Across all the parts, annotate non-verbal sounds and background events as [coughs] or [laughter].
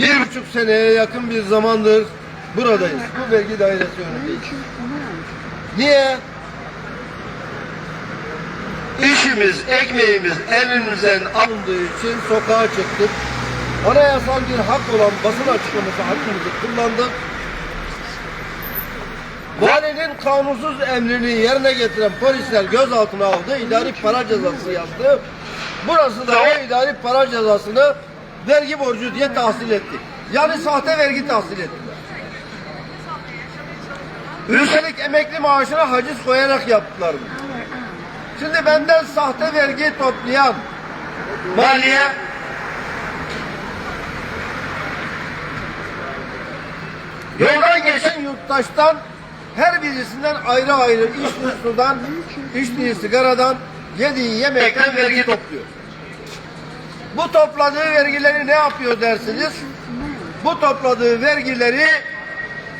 Bir buçuk seneye yakın bir zamandır buradayız. Bu vergi dairesi önündeyiz. Niye? İşimiz, ekmeğimiz elimizden alındığı için sokağa çıktık. Anayasal bir hak olan basın açıklaması hakkımızı kullandık. Valinin kanunsuz emrini yerine getiren polisler gözaltına aldı, idari para cezası yazdı. Burası da o idari para cezasını vergi borcu diye tahsil etti. Yani sahte vergi tahsil ettiler. Üstelik emekli maaşına haciz koyarak yaptılar bunu. Şimdi benden sahte vergi toplayan maliye yoldan geçen yurttaştan her birisinden ayrı ayrı içtiği sudan, içtiği sigaradan, yediği yemekten vergi topluyor. Bu topladığı vergileri ne yapıyor dersiniz? Bu topladığı vergileri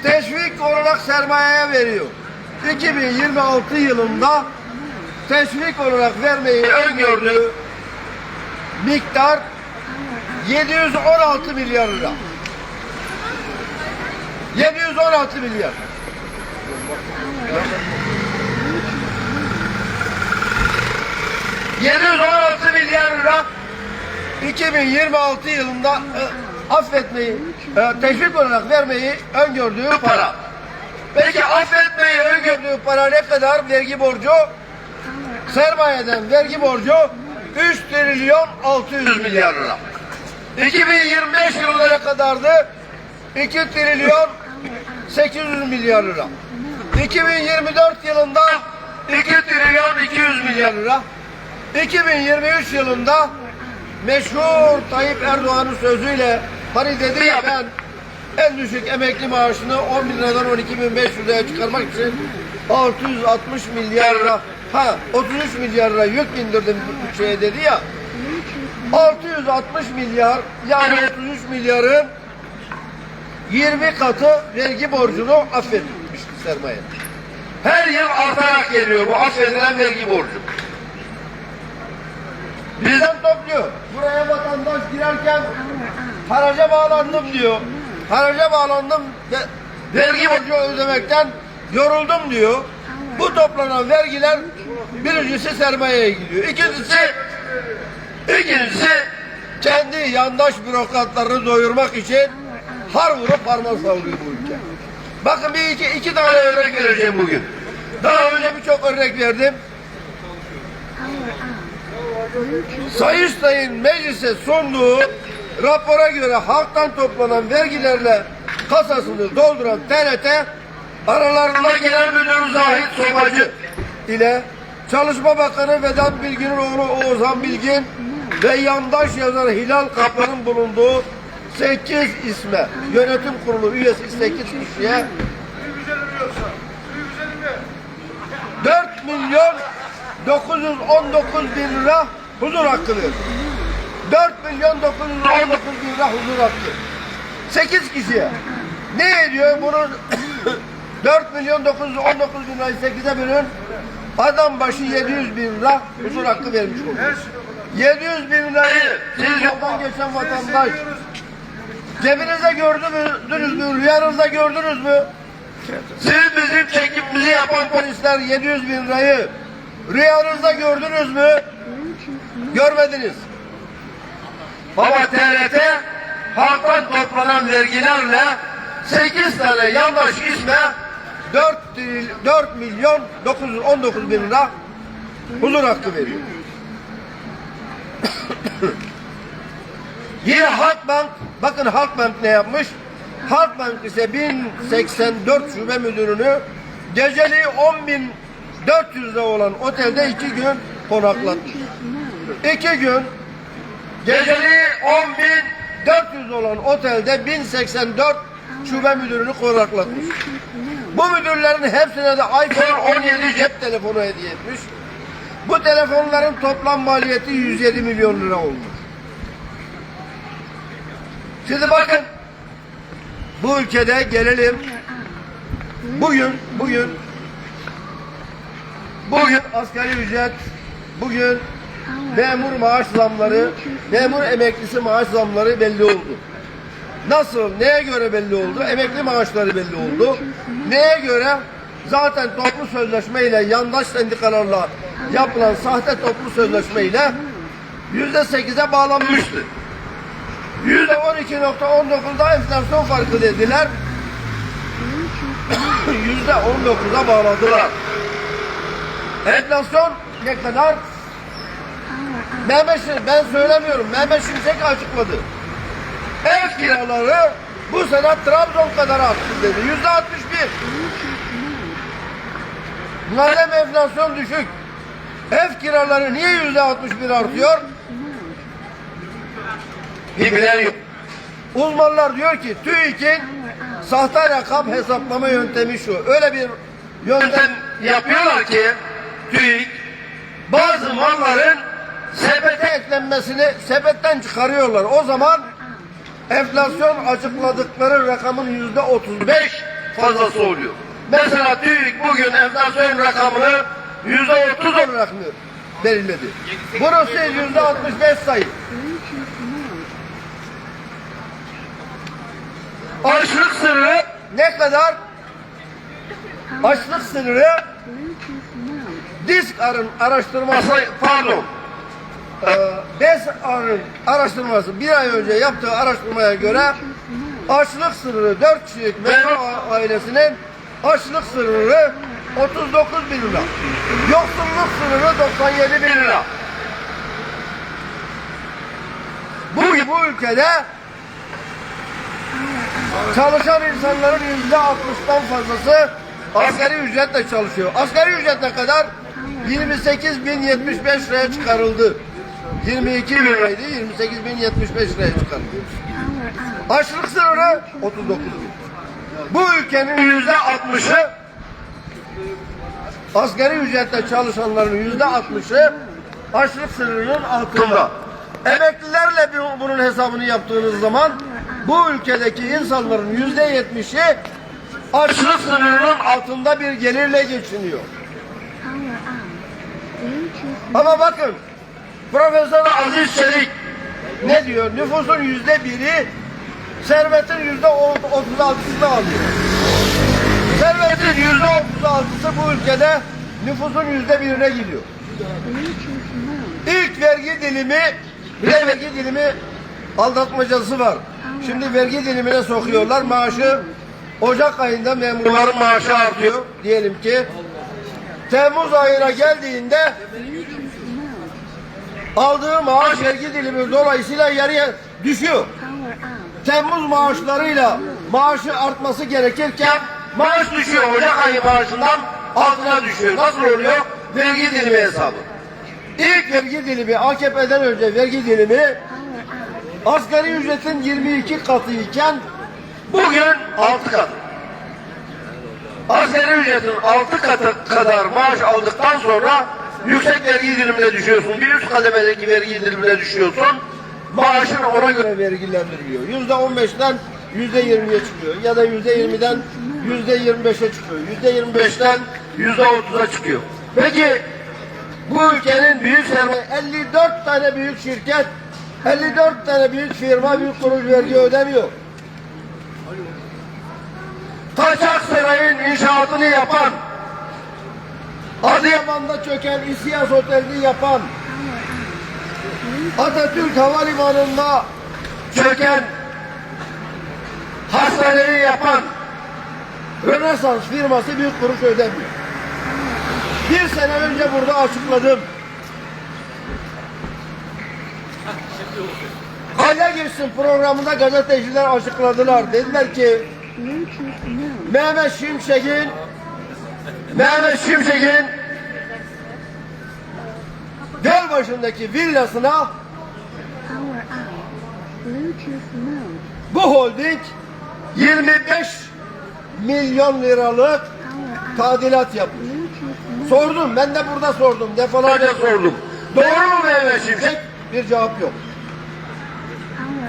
teşvik olarak sermayeye veriyor. 2026 yılında teşvik olarak vermeyi öngördüğü miktar 716 milyar lira. 716 milyar. ...716 milyar lira... ...2026 yılında... E, ...affetmeyi... E, ...teşvik olarak vermeyi öngördüğü para. Peki affetmeyi öngördüğü para ne kadar vergi borcu? Sermayeden vergi borcu 3 trilyon 600 milyar lira. 2025 yılına kadardı 2 trilyon 800 milyar lira. 2024 yılında 2 trilyon 200 milyar lira. 2023 yılında meşhur Tayyip Erdoğan'ın sözüyle hani dedi ya ben en düşük emekli maaşını 10 bin liradan 12 bin 500 liraya çıkarmak için 660 milyar lira ha 33 milyar lira yük bindirdim bu şeye dedi ya 660 milyar yani 33 milyarın 20 katı vergi borcunu affetmiş sermaye. Her yıl artarak geliyor bu affedilen vergi borcu. Bizden topluyor. Buraya vatandaş girerken haraca bağlandım diyor. Haraca bağlandım ve vergi borcu ödemekten yoruldum diyor. Bu toplanan vergiler birincisi sermayeye gidiyor. İkincisi ikincisi kendi yandaş bürokratlarını doyurmak için har vurup parmak sallıyor bu ülke. Bakın bir iki, iki tane örnek vereceğim bugün. Daha önce birçok örnek verdim. Sayıştay'ın meclise sunduğu rapora göre halktan toplanan vergilerle kasasını dolduran TRT aralarında genel müdür Zahit Sobacı ile Çalışma Bakanı Vedat Bilgin'in oğlu Oğuzhan Bilgin ve yandaş yazar Hilal Kaplan'ın bulunduğu 8 isme yönetim kurulu üyesi 8 kişiye 4 milyon 919 bin lira huzur hakkı verdi. 4 milyon 919 bin lira huzur hakkı. 8 kişiye. Ne ediyor bunun 4 [coughs] milyon 919 bin lirayı 8'e bölün. Adam başı 700 bin lira huzur hakkı vermiş oluyor. 700 bin lirayı siz yoldan geçen vatandaş cebinize gördünüz mü? Rüyanızda gördünüz mü? Siz bizim çekimimizi yapan polisler 700 bin lirayı rüyanızda gördünüz mü? Görmediniz. Ama TRT halktan toplanan vergilerle 8 tane yandaş isme 4, 4 milyon 919 bin lira huzur hakkı veriyor. Yine Halkbank, bakın Halkbank ne yapmış? Halkbank ise 1084 şube müdürünü geceliği 10.400 lira olan otelde iki gün konaklatmış. İki gün geceliği 10.400 olan otelde 1084 şube müdürünü konaklatmış. Bu müdürlerin hepsine de iPhone 17 cep telefonu hediye etmiş. Bu telefonların toplam maliyeti 107 milyon lira olmuş. Şimdi bakın bu ülkede gelelim bugün bugün bugün asgari ücret bugün memur maaş zamları memur emeklisi maaş zamları belli oldu. Nasıl, neye göre belli oldu? Emekli maaşları belli oldu. Neye göre? Zaten toplu sözleşmeyle, yandaş sendikalarla yapılan sahte toplu sözleşmeyle yüzde sekize bağlanmıştı. Yüzde on iki nokta on dokuzda enflasyon farkı dediler. Yüzde on dokuza bağladılar. Enflasyon ne kadar? Mehmet Şimşek, ben söylemiyorum. Mehmet Şimşek açıkladı. Ev kiraları bu sene Trabzon kadar arttı dedi. Yüzde altmış bir. Madem enflasyon düşük. Ev kiraları niye yüzde altmış bir artıyor? Bir bilen yok. Uzmanlar diyor ki TÜİK'in sahte rakam hesaplama yöntemi şu. Öyle bir yöntem yapıyorlar ki TÜİK bazı malların sepete eklenmesini sepetten çıkarıyorlar. O zaman enflasyon açıkladıkları rakamın yüzde 35 fazlası oluyor. Mesela TÜİK bugün enflasyon rakamını yüzde 30 olarak belirledi? Burası yüzde 65 sayı. Açlık sınırı ne kadar? Açlık sınırı disk araştırması pardon BES arın araştırması bir ay önce yaptığı araştırmaya göre açlık sınırı 4 kişilik memur ailesinin açlık sınırı 39 bin lira. Yoksulluk sınırı 97 bin lira. Bu, bu ülkede çalışan insanların yüzde 60'tan fazlası asgari ücretle çalışıyor. Asgari ücret ne kadar? 28.075 liraya çıkarıldı. 22 liraydı, 28.075 liraya çıkarıldı. Açlık sınırı 39 bin. Bu ülkenin yüzde 60'ı asgari ücretle çalışanların yüzde 60'ı açlık sınırının altında. Emeklilerle bu- bunun hesabını yaptığınız zaman bu ülkedeki insanların yüzde 70'i açlık sınırının altında bir gelirle geçiniyor. Ama bakın Profesör Aziz Çelik ne diyor? Nüfusun yüzde biri servetin yüzde otuz altısını alıyor. Servetin yüzde otuz altısı bu ülkede nüfusun yüzde birine gidiyor. İlk vergi dilimi bir vergi dilimi aldatmacası var. Şimdi vergi dilimine sokuyorlar maaşı Ocak ayında memurların maaşı artıyor diyelim ki. Temmuz ayına geldiğinde aldığı maaş vergi dilimi dolayısıyla yarıya düşüyor. Temmuz maaşlarıyla maaşı artması gerekirken maaş düşüyor. Ocak ayı maaşından altına düşüyor. Nasıl oluyor? Vergi dilimi hesabı. İlk vergi dilimi AKP'den önce vergi dilimi asgari ücretin 22 katı iken bugün 6 katı. Asgari ücretin 6 katı kadar maaş aldıktan sonra yüksek vergi dilimine düşüyorsun. Bir üst kademedeki vergi dilimine düşüyorsun. Maaşın ona göre vergilendiriliyor. Yüzde 15'ten yüzde 20'ye çıkıyor. Ya da yüzde 20'den yüzde 25'e çıkıyor. Yüzde 25'ten yüzde 30'a çıkıyor. Peki bu ülkenin büyük sermaye 54 tane büyük şirket 54 tane büyük firma büyük kuruş vergi ödemiyor. Kaçak Saray'ın inşaatını yapan Adıyaman'da çöken İSİAS Oteli'ni yapan Atatürk Havalimanı'nda çöken hastaneyi yapan Rönesans firması büyük kuruş ödemiyor. Bir sene önce burada açıkladım. Kayda girsin programında gazeteciler açıkladılar. Dediler ki Mehmet Şimşek'in Mehmet Şimşek'in Gölbaşı'ndaki villasına bu holding 25 milyon liralık tadilat yapmış. Sordum, ben de burada sordum, defalarca sordum. Doğru mu Mehmet Şimşek? Bir cevap yok.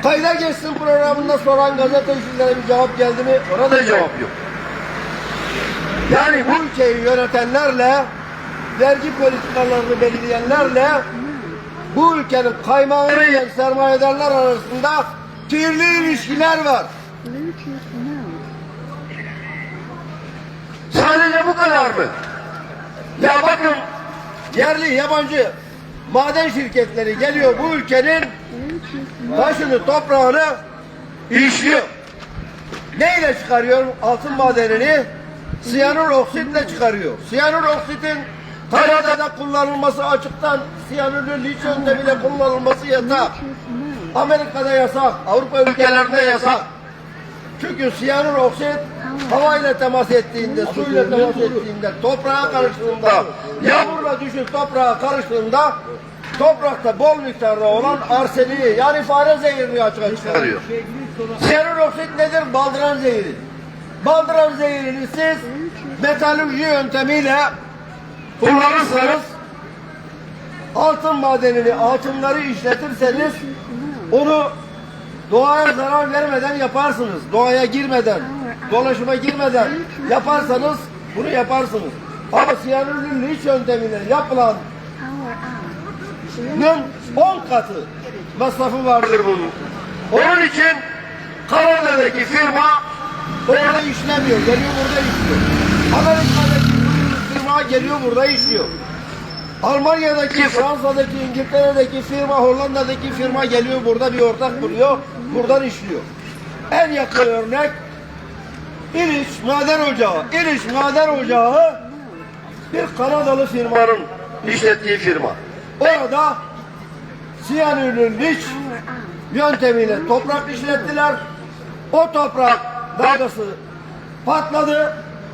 Kayda geçsin programında soran gazetecilere bir cevap geldi mi? Ona da cevap yok. Yani bu ülkeyi yönetenlerle, vergi politikalarını belirleyenlerle bu ülkenin kaymağını yiyen sermayedarlar arasında kirli ilişkiler var. Sadece bu kadar mı? Ya bakın yerli yabancı maden şirketleri geliyor bu ülkenin taşını toprağını işliyor. Neyle çıkarıyor altın madenini? Siyanür oksitle çıkarıyor. Siyanür oksitin tarladada kullanılması açıktan siyanürlü liç yöntemiyle kullanılması yasak. Amerika'da yasak, Avrupa ülkelerinde yasak. Çünkü siyanür oksit havayla temas ettiğinde, suyla temas ettiğinde, toprağa karıştığında, yağmurla düşüp toprağa karıştığında toprakta bol miktarda olan arseniği yani fare zehirini açığa çıkarıyor. Siyanür oksit nedir? Baldıran zehiri. Baldıran zehirini siz metalürji yöntemiyle kullanırsanız altın madenini, altınları işletirseniz onu doğaya zarar vermeden yaparsınız. Doğaya girmeden, dolaşıma girmeden yaparsanız bunu yaparsınız. Ama siyanürlü liç yöntemiyle yapılan Power on. Bunun 10 katı masrafı vardır bunun. Onun için Kanada'daki firma orada işlemiyor. Geliyor burada işliyor. Amerika'daki firma geliyor burada işliyor. Almanya'daki, Fransa'daki, İngiltere'deki firma, Hollanda'daki firma geliyor burada bir ortak kuruyor. Buradan işliyor. En yakın örnek İliş Maden Ocağı. İliş Maden Ocağı bir Kanadalı firmanın işlettiği firma. Orada siyanürlü liç yöntemiyle toprak işlettiler. O toprak dalgası patladı.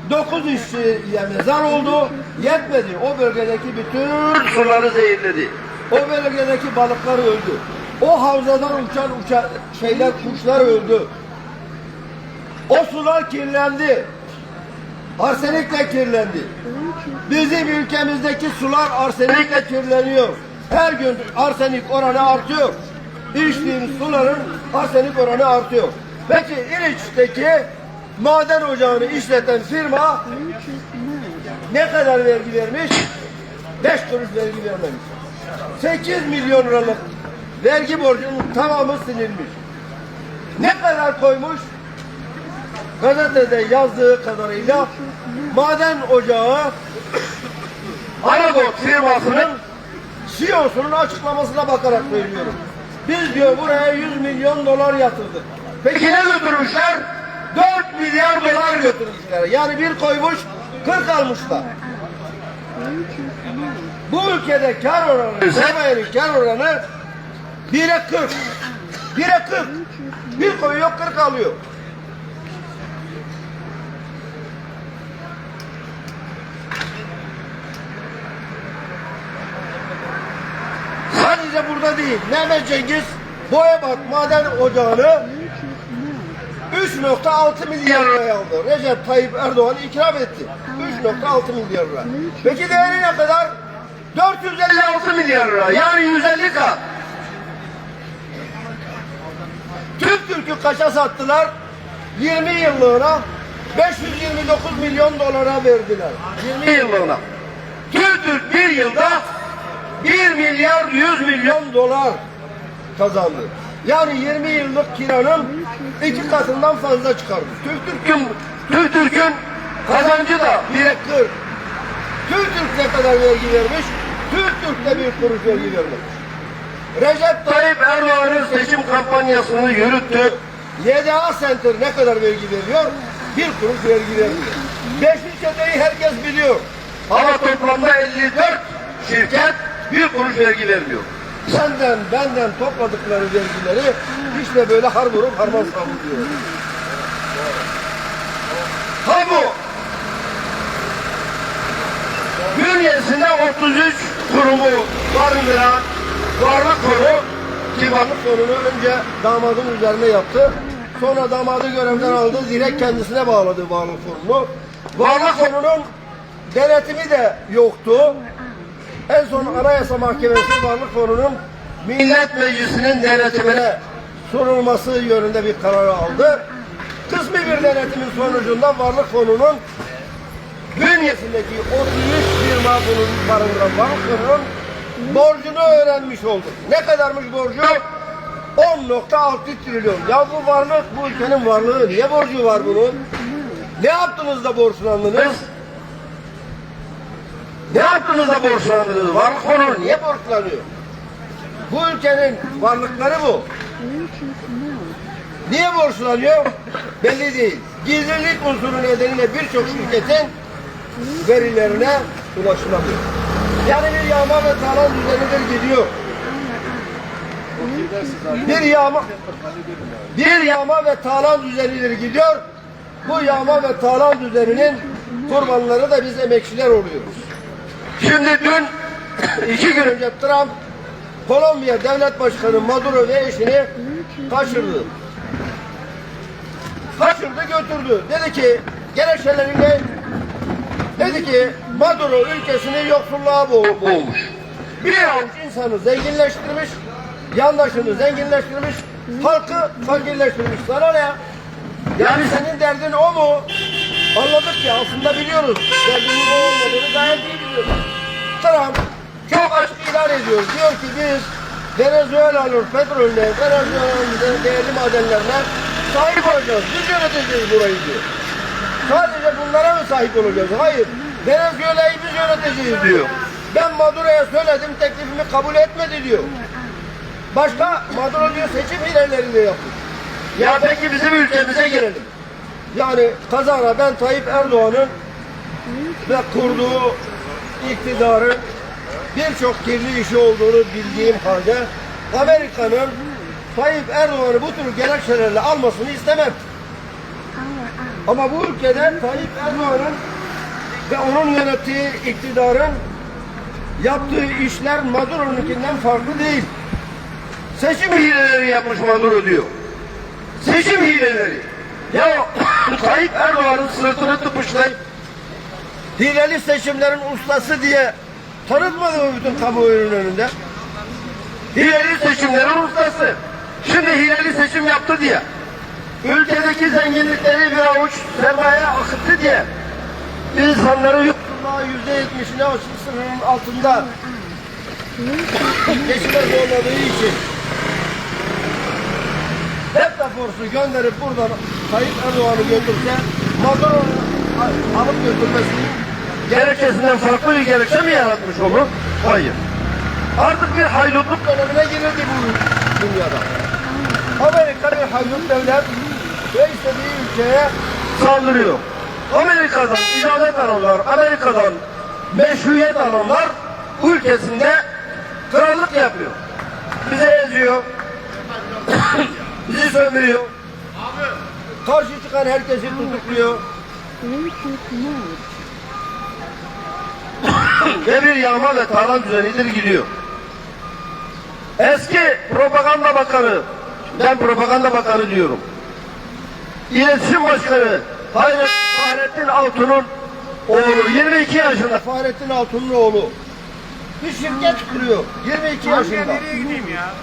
Dokuz işçiye mezar oldu. Yetmedi. O bölgedeki bütün suları zehirledi. O bölgedeki balıklar öldü. O havzadan uçan uçan şeyler, kuşlar öldü. O sular kirlendi. Arsenikle kirlendi. Bizim ülkemizdeki sular arsenikle kirleniyor. Her gün arsenik oranı artıyor. İçtiğimiz suların arsenik oranı artıyor. Peki İliç'teki maden ocağını işleten firma ne kadar vergi vermiş? 5 kuruş vergi vermemiş. 8 milyon liralık vergi borcunun tamamı silinmiş. Ne kadar koymuş? Gazetede yazdığı kadarıyla maden ocağı Aragot firmasının CEO'sunun açıklamasına bakarak söylüyorum. Biz diyor buraya 100 milyon dolar yatırdık. Peki ne götürmüşler? 4 milyar dolar götürmüşler. Yani bir koymuş 40 almışlar. Bu ülkede kar oranı, sermayenin kar oranı 1'e 40. 1'e 40. Bir koyuyor 40 alıyor. Sadece burada değil. Mehmet Cengiz Boyabat Maden Ocağı'nı. 3.6 milyar liraya aldı. Recep Tayyip Erdoğan ikram etti. 3.6 milyar lira. Peki değeri ne kadar? 456 milyar lira. Yani 150 kat. Türk Türk'ü kaça sattılar? 20 yıllığına 529 milyon dolara verdiler. 20 yıllığına. Türk Türk bir yılda 1 milyar 100 milyon dolar kazandı. Yani 20 yıllık kiranın iki katından fazla çıkardı. Türk Türk'ün Türk Türk'ün kazancı da bire 40. Türk Türk ne kadar vergi vermiş? Türk Türk de bir kuruş vergi vermemiş. Recep Tayyip Erdoğan'ın seçim kampanyasını yürüttü. YDA Center ne kadar vergi veriyor? Bir kuruş vergi vermiyor. Beşli çeteyi herkes biliyor. Ama toplamda 54 şirket bir kuruş vergi vermiyor. Senden benden topladıkları vergileri işte böyle har vurup harman savuruyor. Kamu bünyesinde 33 kurumu barındıran varlık fonu ki varlık fonunu önce damadın üzerine yaptı. Sonra damadı görevden aldı. Direkt kendisine bağladı varlık fonunu. Varlık fonunun denetimi de yoktu. En son Anayasa Mahkemesi Varlık Fonu'nun Millet Meclisi'nin denetimine sunulması yönünde bir karar aldı. Kısmi bir denetimin sonucunda Varlık Fonu'nun bünyesindeki 33 firma bunun barındıran Varlık Fonu'nun borcunu öğrenmiş olduk. Ne kadarmış borcu? 10.6 trilyon. Ya bu varlık, bu ülkenin varlığı. Niye borcu var bunun? Ne yaptınız da borçlandınız? Ne yaptınız da borçlandınız? Varlık onu niye borçlanıyor? Bu ülkenin varlıkları bu. Niye borçlanıyor? Belli değil. Gizlilik unsuru nedeniyle birçok şirketin verilerine ulaşılamıyor. Yani bir yağma ve talan düzenidir gidiyor. Bir yağma bir yağma ve talan düzenidir gidiyor. Bu yağma ve talan düzeninin kurbanları da biz emekçiler oluyoruz. Şimdi dün [coughs] iki gün önce Trump Kolombiya Devlet Başkanı Maduro ve eşini kaçırdı. Kaçırdı götürdü. Dedi ki gerekçeleri Dedi ki Maduro ülkesini yoksulluğa boğ- boğmuş. Bir avuç insanı zenginleştirmiş, yandaşını zenginleştirmiş, halkı fakirleştirmiş. Sana ne ya? Yani senin derdin o mu? Anladık ya aslında biliyoruz. Derdinin o olmadığını gayet iyi. Trump çok açık ilan ediyor. Diyor ki biz Venezuela'nın petrolüne, Venezuela'nın değerli madenlerine sahip olacağız. Biz yöneteceğiz burayı diyor. Sadece bunlara mı sahip olacağız? Hayır. Venezuela'yı biz yöneteceğiz diyor. Ben Maduro'ya söyledim teklifimi kabul etmedi diyor. Başka Maduro diyor seçim hileleri de yapmış. Ya peki bizim ülkemize gelelim. Yani kazara ben Tayyip Erdoğan'ın ve kurduğu iktidarın birçok kirli işi olduğunu bildiğim halde Amerika'nın Tayyip Erdoğan'ı bu tür gerekçelerle almasını istemem. Ama bu ülkede Tayyip Erdoğan'ın ve onun yönettiği iktidarın yaptığı işler Maduro'nunkinden farklı değil. Seçim hileleri yapmış Maduro diyor. Seçim hileleri. Ya [coughs] Tayyip Erdoğan'ın sırtını tıpışlayıp hileli seçimlerin ustası diye tanıtmadı mı bütün kamuoyunun önünde? Hileli seçimlerin ustası. Şimdi hileli seçim yaptı diye. Ülkedeki zenginlikleri bir avuç sermaye akıttı diye. İnsanları yoksulluğa yüzde yetmişine sınırının altında geçime zorladığı için Delta Force'u gönderip buradan Tayyip Erdoğan'ı götürse Maduro'nu al- alıp götürmesinin gerekçesinden farklı bir gerekçe mi yaratmış olur? Hayır. Artık bir haydutluk dönemine girildi bu dünyada. Amerika bir haydut devlet ve istediği ülkeye saldırıyor. Amerika'dan icazet alanlar, Amerika'dan meşruiyet alanlar ülkesinde krallık yapıyor. Bize eziyor. [coughs] Bizi sömürüyor. Karşı çıkan herkesi tutukluyor. Ve bir yağma ve talan düzenidir gidiyor. Eski propaganda bakanı, ben propaganda bakanı diyorum. İletişim Başkanı Hayret Fahrettin Altun'un oğlu 22 yaşında Fahrettin Altun'un oğlu bir şirket kuruyor 22 yaşında. Nereye gideyim ya?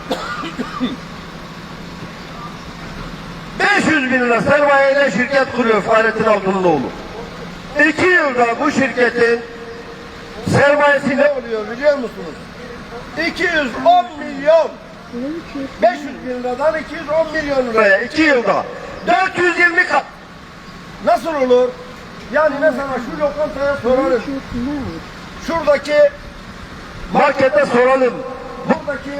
500 bin lira sermayeyle şirket kuruyor Fahrettin Altun'un oğlu. İki yılda bu şirketin sermayesi ne oluyor biliyor musunuz? 210 milyon 500 bin liradan 210 milyon liraya 2 yılda 420 kat. Nasıl olur? Yani mesela şu lokantaya soralım. Şuradaki markete soralım. Buradaki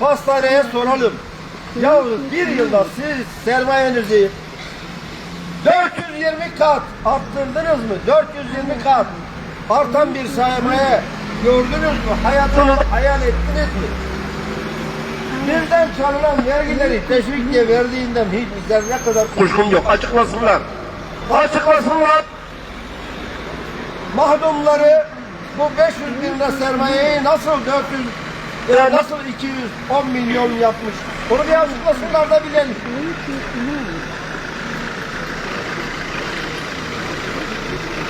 pastaneye soralım. Ya bir yılda siz sermayenizi 420 kat arttırdınız mı? 420 kat artan bir sermaye gördünüz mü? Hayatınızı hayal ettiniz mi? Bizden çalınan vergileri teşvik diye verdiğinden hiç zerre kadar kuşkum yok. Açıklasınlar. Açıklasınlar. Mahdumları bu 500 bin lira sermayeyi nasıl 400 e, nasıl 210 milyon yapmış? Onu bir açıklasınlar da bilelim.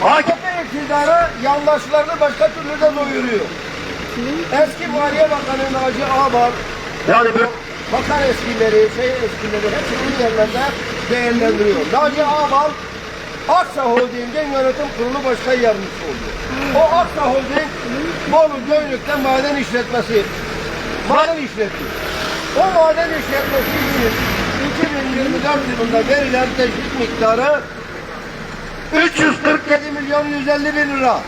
AKP iktidarı yandaşlarını başka türlü de doyuruyor. Eski Maliye Bakanı Naci Ağbal yani bu bakan eskileri, şey eskileri hepsini yerlerde değerlendiriyor. Naci Ağbal Aksa Holding'in yönetim kurulu başkan yardımcısı oluyor. O Aksa Holding Bolu Göynük'te maden işletmesi maden işletiyor. O maden işletmesi için 2024 yılında verilen teşvik miktarı 347 milyon 150 bin lira.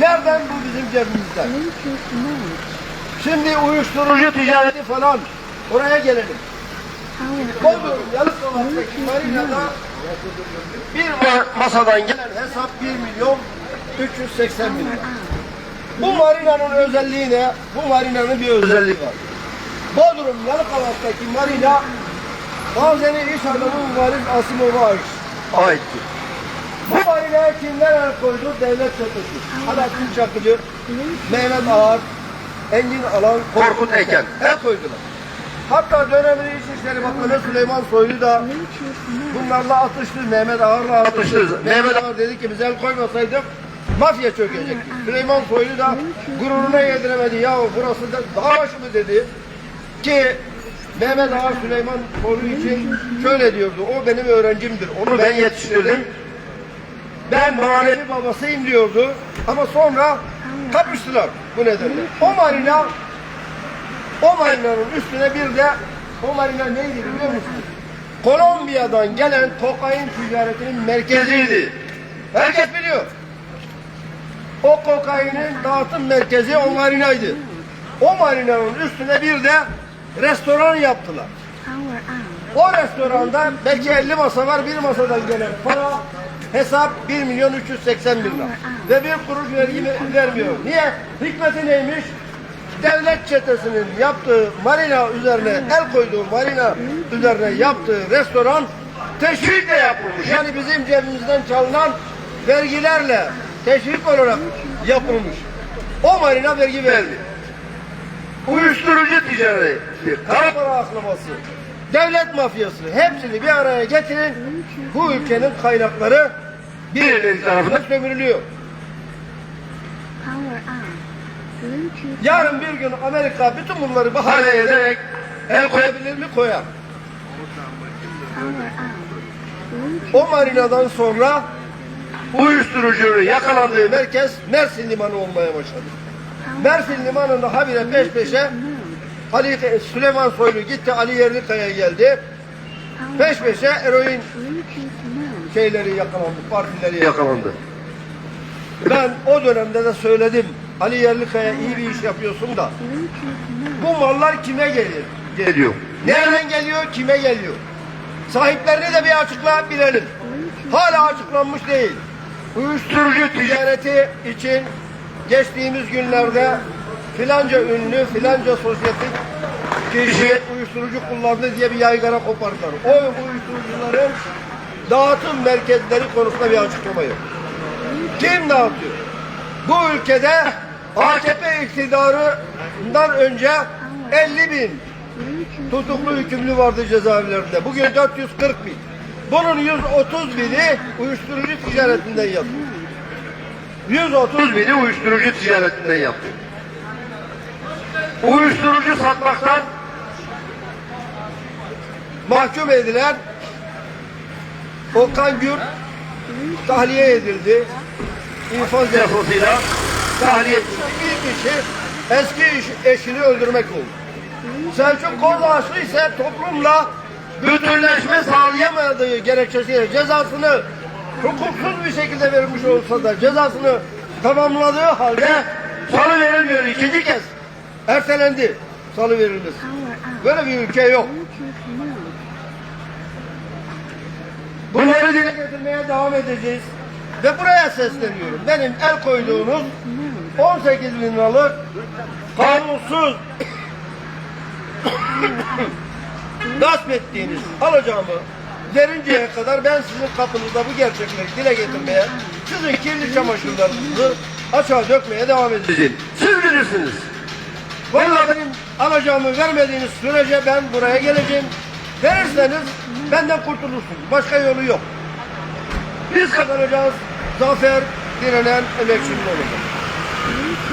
Nereden bu bizim cebimizden? Şimdi uyuşturucu ticareti falan oraya gelelim. Bodrum Yalıkavak'taki marinada bir ma- masadan gelen hesap 1 milyon 380 bin lira. Bu marinanın özelliği ne? Bu marinanın bir özelliği var. Bodrum Yalıkavak'taki marina Gazze'nin iş adamı Valiz Asimov'a ait. aittir. Bu marinaya kimler el koydu? Devlet çatısı. Alaaddin Çakıcı, Mehmet Ağar, Engin Alan, Korkut Eken. El koydular. Hatta dönemin İçişleri Bakanı Süleyman Soylu da bunlarla atıştı. Mehmet Ağar'la atıştı. Mehmet Ağar dedi ki biz el koymasaydık mafya çökecekti. Süleyman Soylu da gururuna yediremedi. Ya burası da dağ başı mı dedi. Ki Mehmet Ağar Süleyman Soylu için şöyle diyordu. O benim öğrencimdir. Onu ben yetiştirdim. Ben manevi babasıyım diyordu. Ama sonra kapıştılar bu nedenle. O marina o marinanın üstüne bir de o marina neydi biliyor musunuz? Kolombiya'dan gelen kokain ticaretinin merkeziydi. Herkes biliyor. O kokainin dağıtım merkezi o marinaydı. O marinanın üstüne bir de restoran yaptılar. O restoranda belki 50 masa var. Bir masadan gelen para hesap 1 milyon 380 bin lira. Ve bir kuruş vergi vermiyor. Niye? Hikmeti neymiş? Devlet çetesinin yaptığı marina üzerine el koyduğu marina üzerine yaptığı restoran teşvikle yapılmış. Yani bizim cebimizden çalınan vergilerle teşvik olarak yapılmış. O marina vergi verdi uyuşturucu ticareti, kara para aklaması, devlet mafyası hepsini bir araya getirin. Bu ülkenin kaynakları birileri tarafından sömürülüyor. Yarın bir gün Amerika bütün bunları bahane ederek el koyabilir mi? Koyar. O marinadan sonra uyuşturucunun yakalandığı merkez Mersin Limanı olmaya başladı. Mersin Limanı'nda habire peş peşe Ali Süleyman Soylu gitti Ali Yerlikaya geldi. Peş peşe eroin. Şeyleri yakalandı, partileri yakalandı. Ben o dönemde de söyledim. Ali Yerlikaya iyi bir iş yapıyorsun da. Bu mallar kime gelir? Geliyor. Nereden geliyor? Kime geliyor? Sahiplerini de bir açıkla bilelim. Hala açıklanmış değil. Uyuşturucu ticareti için geçtiğimiz günlerde filanca ünlü, filanca sosyetik kişi uyuşturucu kullandı diye bir yaygara kopardılar. O uyuşturucuların dağıtım merkezleri konusunda bir açıklama yok. Kim dağıtıyor? Bu ülkede AKP iktidarından önce 50 bin tutuklu hükümlü vardı cezaevlerinde. Bugün 440 bin. Bunun 130 bini uyuşturucu ticaretinden yapıyor. 130 bini uyuşturucu ticaretinden yapıyor. Uyuşturucu satmaktan mahkum edilen Okan Gür tahliye edildi. İnfaz yasasıyla tahliye edildi. Bir kişi eski iş- eşini öldürmek oldu. Selçuk Kozağaçlı ise toplumla bütünleşme sağlayamadığı gerekçesiyle cezasını hukuksuz bir şekilde verilmiş olsa da cezasını tamamladığı halde salı verilmiyor ikinci kez. Ertelendi salı verilmesi. Böyle bir ülke yok. Bunları dile getirmeye devam edeceğiz. Ve buraya sesleniyorum. Benim el koyduğunuz 18 bin liralık kanunsuz [coughs] gasp ettiğiniz alacağımı verinceye kadar ben sizin kapınızda bu gerçekleri dile getirmeye, sizin kirli çamaşırlarınızı açığa dökmeye devam edeceğim. Siz bilirsiniz. Vallahi benim alacağımı vermediğiniz sürece ben buraya geleceğim. Verirseniz benden kurtulursunuz. Başka yolu yok. Biz kazanacağız. Zafer direnen emekçinin olacak.